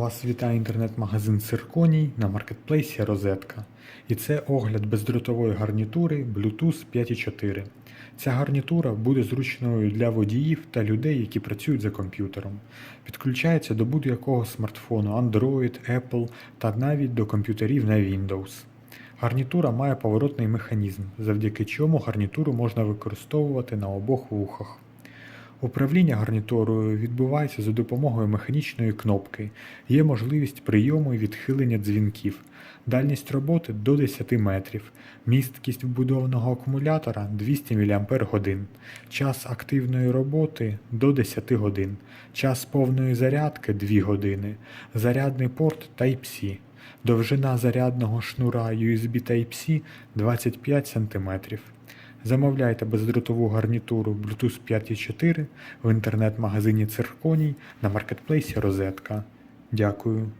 Вас вітає інтернет-магазин Цирконій на маркетплейсі Розетка. І це огляд бездротової гарнітури Bluetooth 5.4. Ця гарнітура буде зручною для водіїв та людей, які працюють за комп'ютером. Підключається до будь-якого смартфону Android, Apple та навіть до комп'ютерів на Windows. Гарнітура має поворотний механізм, завдяки чому гарнітуру можна використовувати на обох вухах. Управління гарнітурою відбувається за допомогою механічної кнопки. Є можливість прийому і відхилення дзвінків. Дальність роботи до 10 метрів. Місткість вбудованого акумулятора 200 мАч. Час активної роботи до 10 годин. Час повної зарядки 2 години. Зарядний порт Type-C. Довжина зарядного шнура USB Type-C 25 см. Замовляйте бездротову гарнітуру Bluetooth 5.4 в інтернет-магазині Цирконій на маркетплейсі Розетка. Дякую.